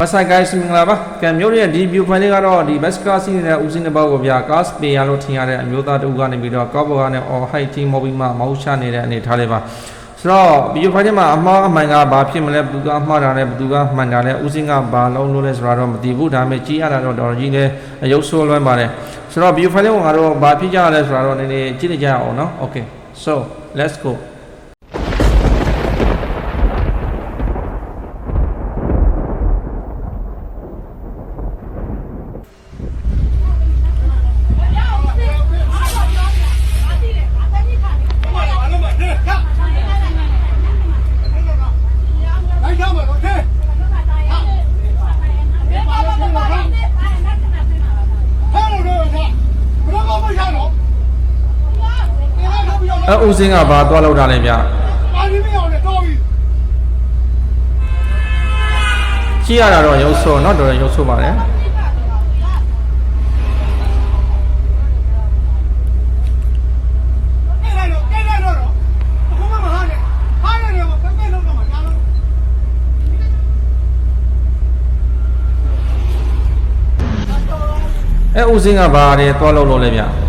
What's up guys မင်္ဂလာပါကံမျိုးရဲ့ဒီ view file လေးကတော့ဒီ best car စီးနေတဲ့ဦးစင်းတစ်ပေါက်ကိုဗျာ car spare လို့ထင်ရတဲ့အမျိုးသားတူကနေပြီးတော့ကောက်ဘောကနေ all height team မို့ပြီးမှမောက်ချနေတဲ့အနေထားလေးပါဆိုတော့ view file ထဲမှာအမှားအမှန်ကဘာဖြစ်မလဲဘယ်သူကအမှားတာလဲဘယ်သူကမှန်တာလဲဦးစင်းကဘာလုံးလို့လဲဆိုတာတော့မသိဘူးဒါပေမဲ့ကြီးရတာတော့တော်တော်ကြီးလဲရုပ်ဆိုးလွှမ်းပါတယ်ဆိုတော့ view file လေးကိုငါတို့ဘာဖြစ်ကြရလဲဆိုတာတော့နည်းနည်းကြည့်နေကြရအောင်နော် okay so let's go အဲဦးစင်းကဘာသွားလောက်တာလဲဗျာပါတီမရောက်နဲ့တော့ပြီကြည့်ရတာတော့ရုပ်ဆိုးเนาะတော်တော်ရုပ်ဆိုးပါတယ်အဲဦးစင်းကဘာတွေသွားလောက်လို့လဲဗျာ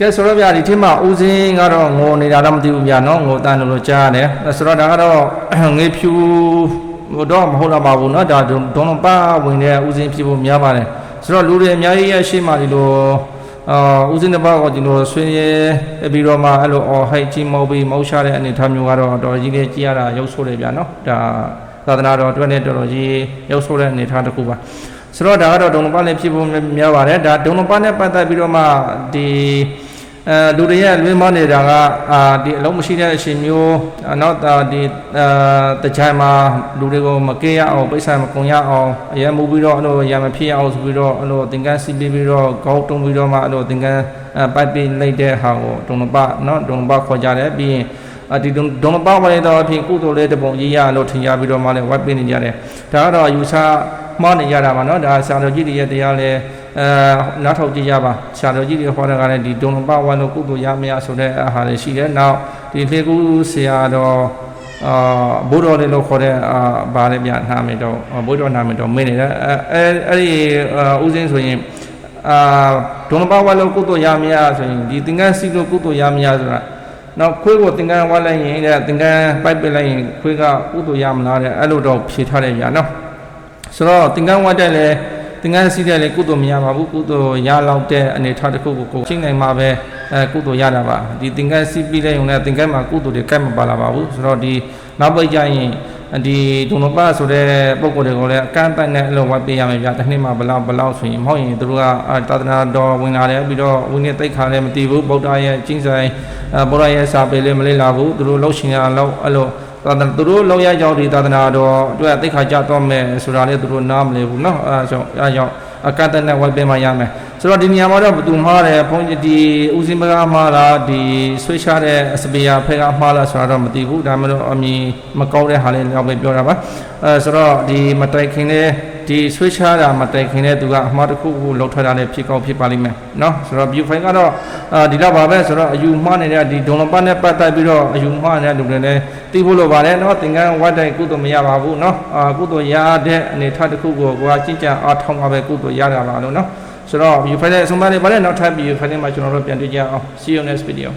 ကဲဆိုတော့ဗျာဒီထက်မှဦးစင်းကတော့ငိုနေတာတော့မသိဘူးဗျာနော်ငိုတန်းလို့ကြားတယ်ဆိုတော့ဒါကတော့ငေဖြူတော့မဟုတ်တော့ပါဘူးနော်ဒါဒွန်ပါဝင်တဲ့ဦးစင်းဖြစ်ဖို့များပါတယ်ဆိုတော့လူတွေအများကြီးရရှိမှဒီလိုအာဦးစင်းတစ်ပါးကဒီလိုဆွေးရပြီးတော့မှအဲ့လိုအော်ဟိုက်ကြီးမောပြီးမောက်ရှာတဲ့အနေထားမျိုးကတော့တော်ကြီးလေးကြည်ရတာရုပ်ဆိုးတယ်ဗျာနော်ဒါသာသနာတော်အတွက်လည်းတော်တော်ကြီးရုပ်ဆိုးတဲ့အနေထားတစ်ခုပါဆိုတော့ဒါကတော့ဒုံလပနဲ့ဖြစ်ဖို့များပါတယ်ဒါဒုံလပနဲ့ပတ်သက်ပြီးတော့မှဒီ အဲလူတွေရဲ့လွင်မနေတာကအာဒီအလုံးမရှိတဲ့အရှင်မျိုးနောက်တာဒီအဲတချိုင်မှာလူတွေကိုမကင်းရအောင်ပိဿာမကုန်ရအောင်အရင်မူပြီးတော့အဲ့လိုရံမဖြစ်ရအောင်ဆိုပြီးတော့အဲ့လိုသင်္ကန်းစီးပြီးပြီးတော့ခေါင်းတုံးပြီးတော့မှအဲ့လိုသင်္ကန်းပိုက်ပိလိုက်တဲ့ဟာကိုဒုံပနော်ဒုံပခေါ်ကြတယ်ပြီးရင်အဒီဒုံပဝရတော်အဖြစ်ကုသိုလ်လေးတပုံရေးရလို့ထင်ရပြီးတော့မှလည်းဝတ်ပေးနေကြတယ်ဒါကတော့ယူဆမှားနေကြတာပါနော်ဒါဆရာတော်ကြီးတွေရဲ့တရားလဲ အဲနောက်ထောက်ကြည့်ရပါဆရာတော်ကြီးတွေဟောတဲ့ကလည်းဒီဒုံပဝရလို့ကုသိုလ်ရမရဆိုတဲ့အာဟာရရှိတယ်နောက်ဒီလေကူဆရာတော်အာဘုရားလေးလို့ခေါ်တဲ့အာဗာလဲပြနာမည်တော့ဘုရားနာမည်တော့မင်းနေတယ်အဲအဲ့ဒီဥစဉ်ဆိုရင်အာဒုံပဝရလို့ကုသိုလ်ရမရဆိုရင်ဒီသင်္ကန်းစီလို့ကုသိုလ်ရမရဆိုတာနောက်ခွေးကိုသင်္ကန်းဝါလိုက်ရင်တဲ့သင်္ကန်းပိုက်ပစ်လိုက်ရင်ခွေးကကုသိုလ်ရမလားတဲ့အဲ့လိုတော့ဖြေထားတယ်ဗျာနော်ဆိုတော့သင်္ကန်းဝါတက်လဲ သင်္ကန်းစီးတဲ့လဲကုသိုလ်မရပါဘူးကုသိုလ်ရလောက်တဲ့အနေထားတစ်ခုကိုကိုချိန်နိုင်မှာပဲအဲကုသိုလ်ရတာပါဒီသင်္ကန်းစီးပြီးလိုက်ုံနဲ့သင်္ကန်းမှာကုသိုလ်တွေကတ်မပါလာပါဘူးဆိုတော့ဒီနောက်ပိတ်ကြရင်ဒီဒုံလပဆိုတဲ့ပုံကိုယ်တွေကိုလည်းအကန့်အသတ်နဲ့အဲ့လိုဝတ်ပေးရမယ်ဗျာတစ်နှစ်မှာဘလောက်ဘလောက်ဆိုရင်မဟုတ်ရင်သူတို့ကသာသနာတော်ဝင်လာတယ်ပြီးတော့ဝိနည်းတိတ်ခါလည်းမတည်ဘူးဗုဒ္ဓရဲ့ကျင့်ဆိုင်အဲဘုရားရဲ့စာပေလေးမလေးလာဘူးသူတို့လှုပ်ရှင်ရလောက်အဲ့လို သာသနာသူတို့လောက်ရကြောင်းဒီသာသနာတော်အတွက်သိခါကြတော့မယ်ဆိုတာလေးသူတို့နားမလဲဘူးเนาะအဲဒါကြောင့်အဲဒါကြောင့်အကန့်အသတ်နဲ့ဝိုက်ပေးမှရမယ်ဆိုတော့ဒီနေရာမှာတော့ဘယ်သူမှားတယ်ဘုန်းကြီးဒီဦးစင်းမကမှားလားဒီဆွေးချတဲ့အစပီယာဖဲကမှားလားဆိုတာတော့မသိဘူးဒါမှမဟုတ်အမည်မကောင်းတဲ့ဟာလေးတော့ပဲပြောတာပါအဲဆိုတော့ဒီမတိုင်ခင်တဲ့ ဒီဆွေးချတာမတိုင်ခင်တဲ့သူကအမှားတစ်ခုခုလောက်ထွက်တာလည်းဖြစ်ကောင်းဖြစ်ပါလိမ့်မယ်နော်ဆိုတော့ view file ကတော့ဒီလောက်ပါပဲဆိုတော့အယူမှားနေတဲ့ဒီ download ပတ်နဲ့ပတ်သက်ပြီးတော့အယူမှားနေတဲ့လူတွေလည်းသိဖို့လိုပါတယ်နော်သင်္ကန်းဝတ်တိုင်ကုသိုလ်မရပါဘူးနော်အာကုသိုလ်ရတဲ့အနေထားတစ်ခုကိုကိုကကြင်ကြံအားထောင်းပါပဲကုသိုလ်ရတာပါလို့နော်ဆိုတော့ view file အဆုံးပါနေပါတယ်နောက်ထပ် view file မှာကျွန်တော်တို့ပြန်တွေ့ကြအောင် see you next video